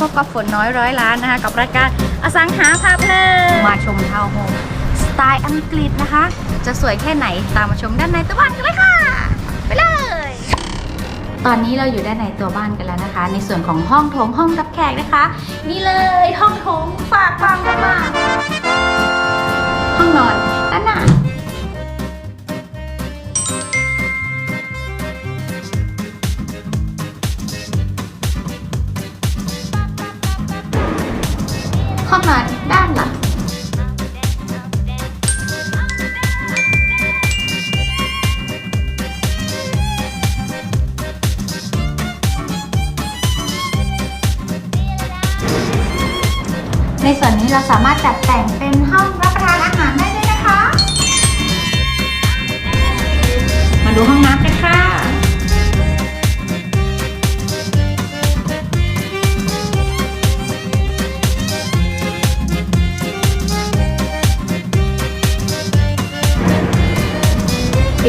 พบกับฝนน้อยร้อยล้านนะคะ กับรายการอสังหาพาเพลินมาชมทาวน์โฮมสไตล์อังกฤษนะคะ จะสวยแค่ไหนตามมาชมด้านในตัวบ้านกันเลยค่ะ ไปเลย ตอนนี้เราอยู่ด้านในตัวบ้านกันแล้วนะคะ ในส่วนของห้องโถงห้องรับแขกนะคะ นี่เลยห้องโถงฝากฟังมาห้องนอนด้านหน้า ห้องนอนด้านหลังในส่วนนี้เราสามารถจัดแต่งเป็นห้องรับประทานอาหารได้ด้วยนะคะ มาดูห้องน้ำกัน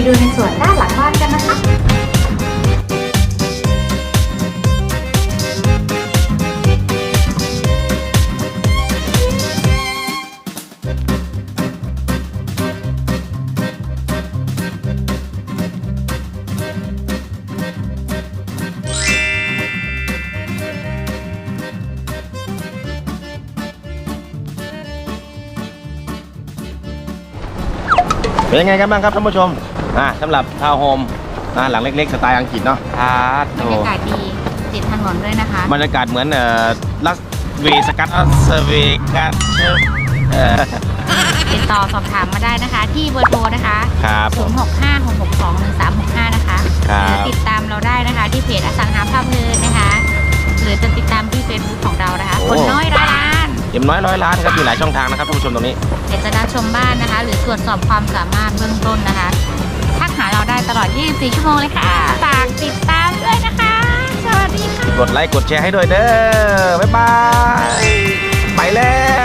ดูในส่วนด้านหลังบ้านกันนะคะ เป็นยังไงกันบ้างครับท่านผู้ชมอ่าสำหรับทาวน์โฮมอ่าหลังเล็กๆสไตล์อังกฤษเนาะครับบรรยากาศดีติดถนนด้วยนะคะ บรรยากาศเหมือนเอ่อลัสเวสกัสเวกัสเอ่อติดต่อสอบถามมาได้นะคะ ที่เบอร์โทรนะคะครับผม 0656621365 นะคะครับหรือติดตามเราได้นะคะ ที่เพจอสังหาภาพเพลินนะคะ หรือจะ มน้อยร้อยล้านครับมีหลายช่องทางนะครับท่านผู้ชมตรงนี้เดี๋ยวจะนัดชมบ้านนะคะ หรือตรวจสอบความสามารถเบื้องต้นนะคะทักหาเราได้ตลอด 24 ชั่วโมงเลยค่ะฝากติดตามด้วยนะคะ สวัสดีค่ะ กดไลค์กดแชร์ให้ด้วยเด้อบ๊ายบาย